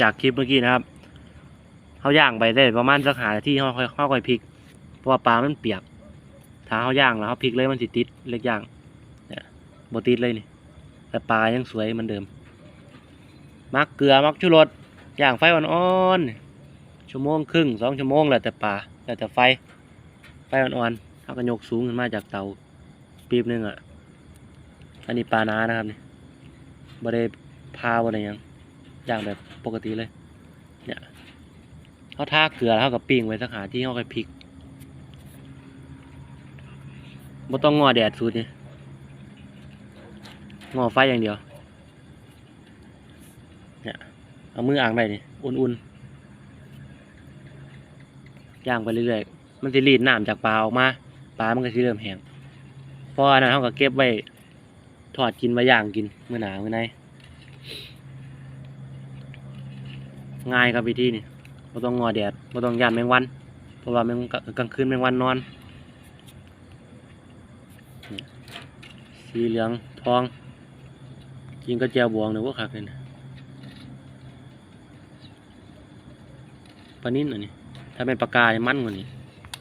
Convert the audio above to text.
จากคลิปเมื่อกี้นะครับเขาย่างไปได้ประมาณสักหานาทีเขาค่อยเขาค่อยพลิก เพราะว่าปลามันเปียก ถ้าเขาย่างแล้วเขาพลิกเลยมันสิติดเล็กย่างเนี่ยบติดเลยนี่แต่ปลายังสวยเหมือนเดิม มักเกลือมักชูรสย่างไฟอ่อนๆชั่วโมงครึ่งสองชั่วโมงแหล้วแต่ปลาแล้วแต่ไฟ ไฟอ่อนๆเขาก็ยกสูงขึ้นมาจากเตาปีบหนึงอะอันนี้ปลาน้านะครับนี่บ่ได้พาบ่ได้หยัง ย่างแบบปกติเลย เนี่ยเขาทาเกลือแล้วเขากับปิ้งไว้สักหาที่เขาไปพริกบ่ต้องงอแดดสูตรนี่งอไฟอย่างเดียว เนี่ย เอามืออ่างได้นี่อุ่นๆ ย่างไปเรื่อยๆ มันจะรีดน้ำจากปลาออกมา ปลามันก็สิเริ่มแห้งเพราะอันนั้นเขาก็เก็บไว้ ทอดกินไว้ย่างกิน มื้อหนามื้อใน ง่ายครับวิธีนี่บ่ต้องงอแดดบ่ต้องย่านแมงวัน เพราะว่าแมงกลางคืนแมงวันนอน สีเหลืองทอง กินก็แจวบวงหรือว่าขักเลยนะปลานิ่นอันนี้ถ้าเป็นปลากายมันกว่านี้